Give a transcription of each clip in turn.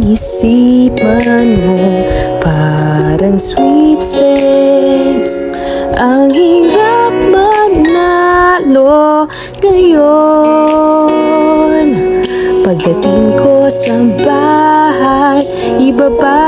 ang isipan mo Parang sweepstakes. Ang hirap manalo ngayon. Pagdating ko sa bahay Ibaba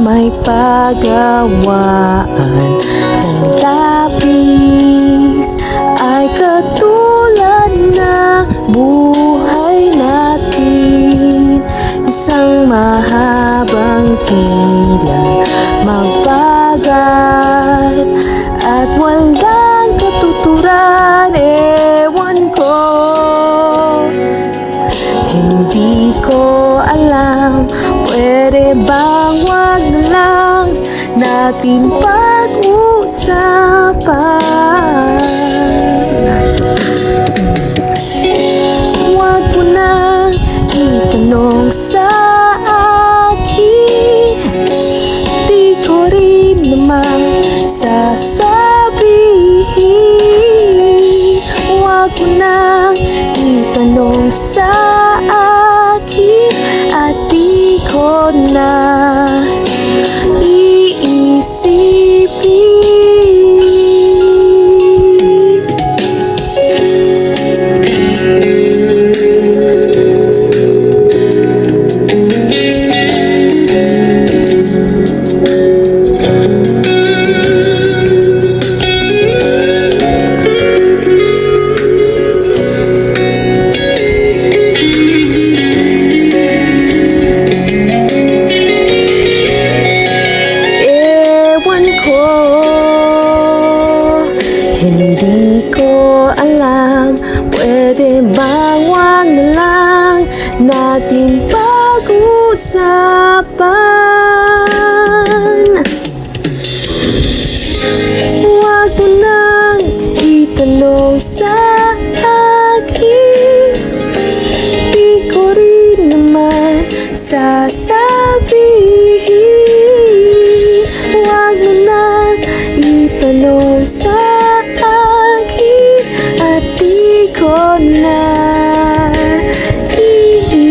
may pagawaan. Ng lapis ay katulad ng buhay natin. Isang mahabang tila magbagal at walang Natin pag-usapan. Huwag mo na itanong sa akin. Di ko rin naman sasabihin. Huwag mo na ko. Hindi ko alam Pwede bang wag lang Natin pag-usapan ko na iisipin.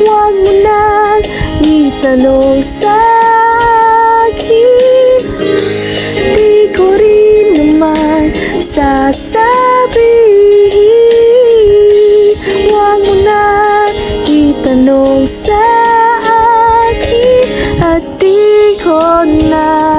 Huwag mo nang itanong sa akin. Di ko rin naman sasabihin. Huwag mo na itanong sa akin. At di ko na